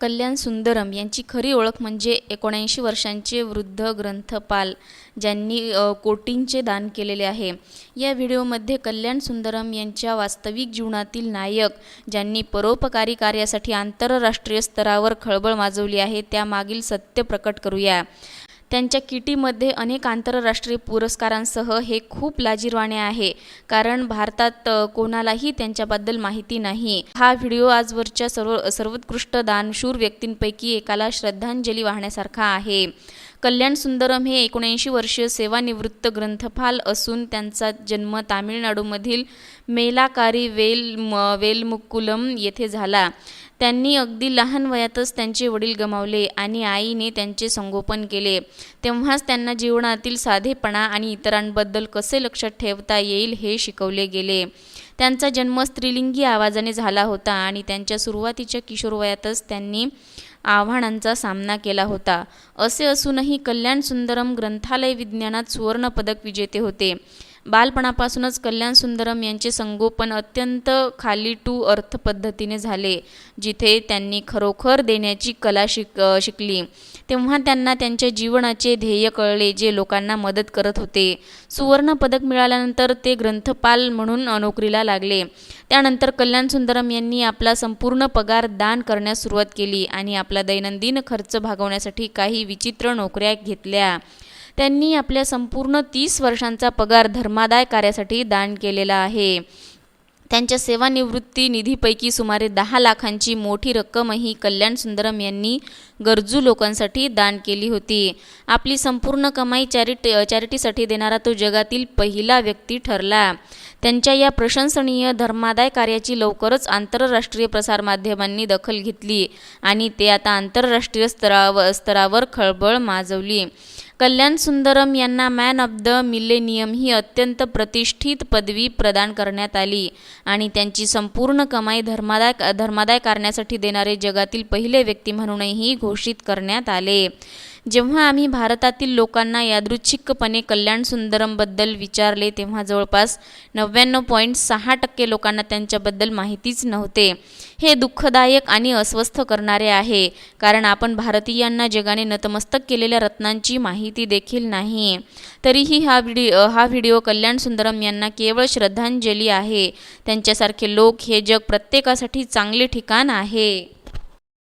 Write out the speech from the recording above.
कल्याण सुंदरम यांची खरी ओळख म्हणजे एकोणऐंशी वर्षांचे वृद्ध ग्रंथपाल ज्यांनी कोटींचे दान केलेले आहे. या व्हिडिओमध्ये कल्याण सुंदरम यांच्या वास्तविक जीवनातील नायक ज्यांनी परोपकारी कार्यासाठी आंतरराष्ट्रीय स्तरावर खळबळ माजवली आहे त्यामागील सत्य प्रकट करूया. त्यांच्या किटीमध्ये अनेक आंतरराष्ट्रीय पुरस्कारांसह हे खूप लाजिरवाणे आहे कारण भारतात कोणालाही त्यांच्याबद्दल माहिती नाही. हा व्हिडिओ आजवरच्या सर्व सर्वोत्कृष्ट दानशूर व्यक्तींपैकी एकाला श्रद्धांजली वाहण्यासारखा आहे. कल्याण सुंदरम हे एकोणऐंशी वर्षीय सेवानिवृत्त ग्रंथपाल असून त्यांचा जन्म तामिळनाडूमधील मेलाकारी वेल म वेलमुक्कुलम येथे झाला. त्यांनी अगदी लहान वयातच त्यांचे वडील गमावले आणि आईने त्यांचे संगोपन केले. तेव्हाच त्यांना जीवनातील साधेपणा आणि इतरांबद्दल कसे लक्षात ठेवता येईल हे शिकवले गेले. त्यांचा जन्म स्त्रीलिंगी आवाजाने झाला होता आणि त्यांच्या सुरुवातीच्या किशोरवयातच त्यांनी आव्हानांचा सामना केला होता. असे असूनही कल्याण सुंदरम ग्रंथालय विज्ञानात सुवर्णपदक विजेते होते. बालपणापासूनच कल्याण सुंदरम यांचे संगोपन अत्यंत खाली टू अर्थ पद्धतीने झाले जिथे त्यांनी खरोखर देण्याची कला शिक शिकली. तेव्हा त्यांना त्यांच्या जीवनाचे ध्येय कळले जे लोकांना मदत करत होते. सुवर्ण पदक मिळाल्यानंतर ते ग्रंथपाल म्हणून नोकरीला लागले. त्यानंतर कल्याण सुंदरम यांनी आपला संपूर्ण पगार दान करण्यास सुरुवात केली आणि आपला दैनंदिन खर्च भागवण्यासाठी काही विचित्र नोकऱ्या घेतल्या. त्यांनी आपल्या संपूर्ण तीस वर्षांचा पगार धर्मादाय कार्यासाठी दान केलेला आहे. त्यांच्या सेवानिवृत्ती निधीपैकी सुमारे दहा लाखांची मोठी रक्कमही कल्याण सुंदरम यांनी गरजू लोकांसाठी दान केली होती. आपली संपूर्ण कमाई चॅरिटी चॅरिटीसाठी देणारा तो जगातील पहिला व्यक्ती ठरला. त्यांच्या या प्रशंसनीय धर्मादाय कार्याची लवकरच आंतरराष्ट्रीय प्रसारमाध्यमांनी दखल घेतली आणि ते आता आंतरराष्ट्रीय स्तरावर स्तरावर खळबळ माजवली. कल्याण सुंदरम यांना मॅन ऑफ द मिलेनियम ही अत्यंत प्रतिष्ठित पदवी प्रदान करण्यात आली. आणि त्यांची संपूर्ण कमाई धर्मादाय धर्मादाय करण्यासाठी देणारे जगातील पहिले व्यक्ती म्हणूनही घोषित करण्यात आले. जेव्हा आम्ही भारतातील लोकांना यादृच्छिकपणे कल्याण सुंदरमबद्दल विचारले तेव्हा जवळपास नव्याण्णव पॉईंट सहा टक्के लोकांना त्यांच्याबद्दल माहितीच नव्हते. हे दुःखदायक आणि अस्वस्थ करणारे आहे कारण आपण भारतीयांना जगाने नतमस्तक केलेल्या रत्नांची माहिती देखील नाही. तरीही हा व्हिडिओ हा व्हिडिओ कल्याण सुंदरम यांना केवळ श्रद्धांजली आहे. त्यांच्यासारखे लोक हे जग प्रत्येकासाठी चांगले ठिकाण आहे.